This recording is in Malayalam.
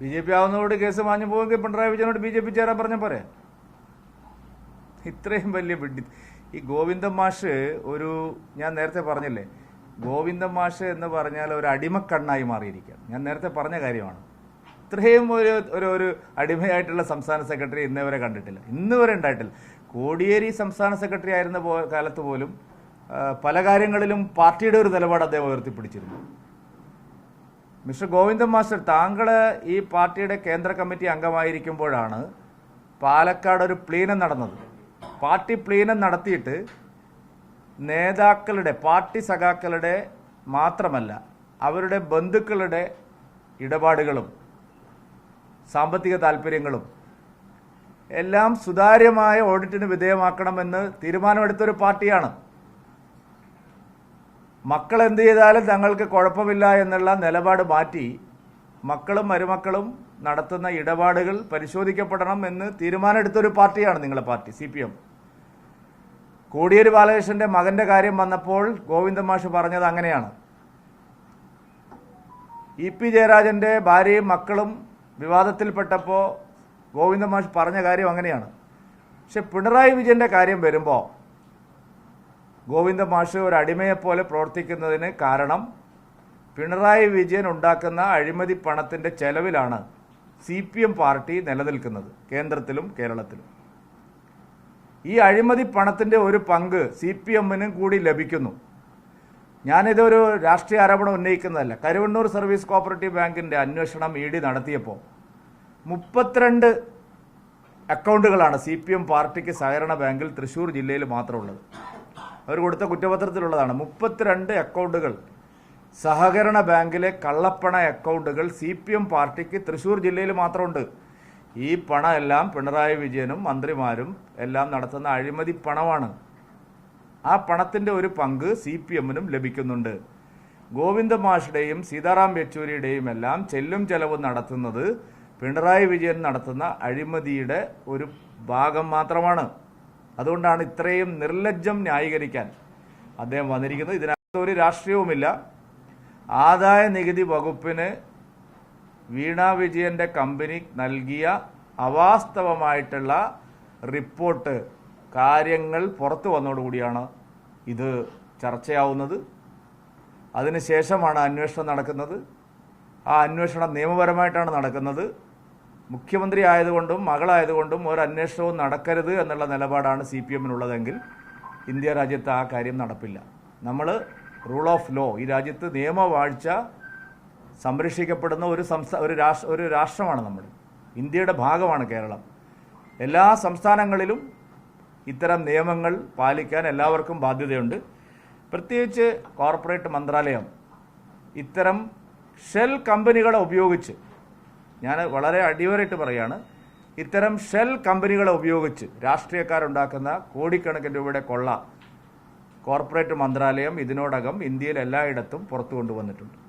ബി ജെ പി ആവുന്നതോട് കേസ് മാഞ്ഞു പോവുമെങ്കിൽ പിണറായി വിജയനോട് ബി ജെ പി ചേരാൻ പറഞ്ഞ പോരെ? ഇത്രയും വലിയ വിഡ്ഢി. ഈ ഗോവിന്ദൻ മാഷ് ഒരു ഞാൻ നേരത്തെ പറഞ്ഞില്ലേ ഗോവിന്ദൻ മാഷ് എന്ന് പറഞ്ഞാൽ ഒരു അടിമക്കണ്ണായി മാറിയിരിക്കുകയാണ്. ഞാൻ നേരത്തെ പറഞ്ഞ കാര്യമാണ്. ഇത്രയും ഒരു ഒരു ഒരു അടിമയായിട്ടുള്ള സംസ്ഥാന സെക്രട്ടറി ഇന്നേവരെ കണ്ടിട്ടില്ല. ഇന്ന് വരെ ഉണ്ടായിട്ടില്ല. കോടിയേരി സംസ്ഥാന സെക്രട്ടറി ആയിരുന്ന കാലത്ത് പോലും പല കാര്യങ്ങളിലും പാർട്ടിയുടെ ഒരു നിലപാട് അദ്ദേഹം ഉയർത്തിപ്പിടിച്ചിരുന്നു. മിസ്റ്റർ ഗോവിന്ദൻ മാസ്റ്റർ താങ്കൾ ഈ പാർട്ടിയുടെ കേന്ദ്ര കമ്മിറ്റി അംഗമായിരിക്കുമ്പോഴാണ് പാലക്കാട് ഒരു പ്ലീനം നടന്നത്. പാർട്ടി പ്ലീനം നടത്തിയിട്ട് നേതാക്കളുടെ പാർട്ടി സഖാക്കളുടെ മാത്രമല്ല അവരുടെ ബന്ധുക്കളുടെ ഇടപാടുകളും സാമ്പത്തിക താല്പര്യങ്ങളും എല്ലാം സുതാര്യമായ ഓഡിറ്റിന് വിധേയമാക്കണമെന്ന് തീരുമാനമെടുത്തൊരു പാർട്ടിയാണ്. മക്കൾ എന്ത് ചെയ്താലും തങ്ങൾക്ക് കുഴപ്പമില്ല എന്നുള്ള നിലപാട് മാറ്റി മക്കളും മരുമക്കളും നടത്തുന്ന ഇടപാടുകൾ പരിശോധിക്കപ്പെടണം എന്ന് തീരുമാനമെടുത്തൊരു പാർട്ടിയാണ് നിങ്ങളുടെ party C P M. Kodiyeri ബാലകൃഷ്ണന്റെ മകന്റെ കാര്യം വന്നപ്പോൾ ഗോവിന്ദ മാഷ് പറഞ്ഞത് അങ്ങനെയാണ്. ഇ പി ജയരാജന്റെ ഭാര്യയും മക്കളും വിവാദത്തിൽപ്പെട്ടപ്പോൾ ഗോവിന്ദ മാഷ് പറഞ്ഞ കാര്യം അങ്ങനെയാണ്. പക്ഷെ പിണറായി വിജയന്റെ കാര്യം വരുമ്പോൾ ഗോവിന്ദ മാഷ് ഒരു അടിമയെപ്പോലെ പ്രവർത്തിക്കുന്നതിന് കാരണം പിണറായി വിജയൻ ഉണ്ടാക്കുന്ന അഴിമതി പണത്തിന്റെ ചെലവിലാണ് സി പി എം പാർട്ടി നിലനിൽക്കുന്നത് കേന്ദ്രത്തിലും കേരളത്തിലും. ഈ അഴിമതി പണത്തിന്റെ ഒരു പങ്ക് സി പി എമ്മിനും കൂടി ലഭിക്കുന്നു. ഞാനിതൊരു രാഷ്ട്രീയ ആരോപണം ഉന്നയിക്കുന്നതല്ല. കരുവണ്ണൂർ സർവീസ് കോപ്പറേറ്റീവ് ബാങ്കിന്റെ അന്വേഷണം ഇ ഡി നടത്തിയപ്പോൾ മുപ്പത്തിരണ്ട് അക്കൗണ്ടുകളാണ് സി പി എം പാർട്ടിക്ക് സഹകരണ ബാങ്കിൽ തൃശ്ശൂർ ജില്ലയിൽ മാത്രമുള്ളത്. അവർ കൊടുത്ത കുറ്റപത്രത്തിലുള്ളതാണ്. മുപ്പത്തിരണ്ട് അക്കൗണ്ടുകൾ. സഹകരണ ബാങ്കിലെ കള്ളപ്പണ അക്കൗണ്ടുകൾ സി പി എം പാർട്ടിക്ക് തൃശ്ശൂർ ജില്ലയിൽ മാത്രമുണ്ട്. ഈ പണം എല്ലാം പിണറായി വിജയനും മന്ത്രിമാരും എല്ലാം നടത്തുന്ന അഴിമതി പണമാണ്. ആ പണത്തിന്റെ ഒരു പങ്ക് സി പി എമ്മിനും ലഭിക്കുന്നുണ്ട്. ഗോവിന്ദ മാഷുടെയും സീതാറാം യെച്ചൂരിയുടെയും എല്ലാം ചെല്ലും ചെലവ് നടത്തുന്നത് പിണറായി വിജയൻ നടത്തുന്ന അഴിമതിയുടെ ഒരു ഭാഗം മാത്രമാണ്. അതുകൊണ്ടാണ് ഇത്രയും നിർലജ്ജം ന്യായീകരിക്കാൻ അദ്ദേഹം വന്നിരിക്കുന്നത്. ഇതിനകത്ത് ഒരു രാഷ്ട്രീയവുമില്ല. ആദായ നികുതി വകുപ്പിന് വീണ വിജയന്റെ കമ്പനി നൽകിയ അവാസ്തവമായിട്ടുള്ള റിപ്പോർട്ട് കാര്യങ്ങൾ പുറത്തു വന്നതോടുകൂടിയാണ് ഇത് ചർച്ചയാവുന്നത്. അതിനുശേഷമാണ് അന്വേഷണം നടക്കുന്നത്. ആ അന്വേഷണം നിയമപരമായിട്ടാണ് നടക്കുന്നത്. മുഖ്യമന്ത്രി ആയതുകൊണ്ടും മകളായതുകൊണ്ടും ഒരു അന്വേഷണവും നടക്കരുത് എന്നുള്ള നിലപാടാണ് സി പി എമ്മിനുള്ളതെങ്കിൽ ഇന്ത്യ രാജ്യത്ത് ആ കാര്യം നടപ്പില്ല. നമ്മൾ റൂൾ ഓഫ് ലോ ഈ രാജ്യത്ത് നിയമവാഴ്ച സംരക്ഷിക്കപ്പെടുന്ന ഒരു സംസ്ഥാന ഒരു രാഷ്ട്ര ഒരു രാഷ്ട്രമാണ് നമ്മൾ. ഇന്ത്യയുടെ ഭാഗമാണ് കേരളം. എല്ലാ സംസ്ഥാനങ്ങളിലും ഇത്തരം നിയമങ്ങൾ പാലിക്കാൻ എല്ലാവർക്കും ബാധ്യതയുണ്ട്. പ്രത്യേകിച്ച് കോർപ്പറേറ്റ് മന്ത്രാലയം ഇത്തരം ഷെൽ കമ്പനികളെ ഉപയോഗിച്ച് ഞാൻ വളരെ അടിവരായിട്ട് പറയാണ് ഇത്തരം ഷെൽ കമ്പനികളെ ഉപയോഗിച്ച് രാഷ്ട്രീയക്കാരുണ്ടാക്കുന്ന കോടിക്കണക്കിന് രൂപയുടെ കൊള്ള കോർപ്പറേറ്റ് മന്ത്രാലയം ഇതിനോടകം ഇന്ത്യയിൽ എല്ലായിടത്തും പുറത്തു കൊണ്ടുവന്നിട്ടുണ്ട്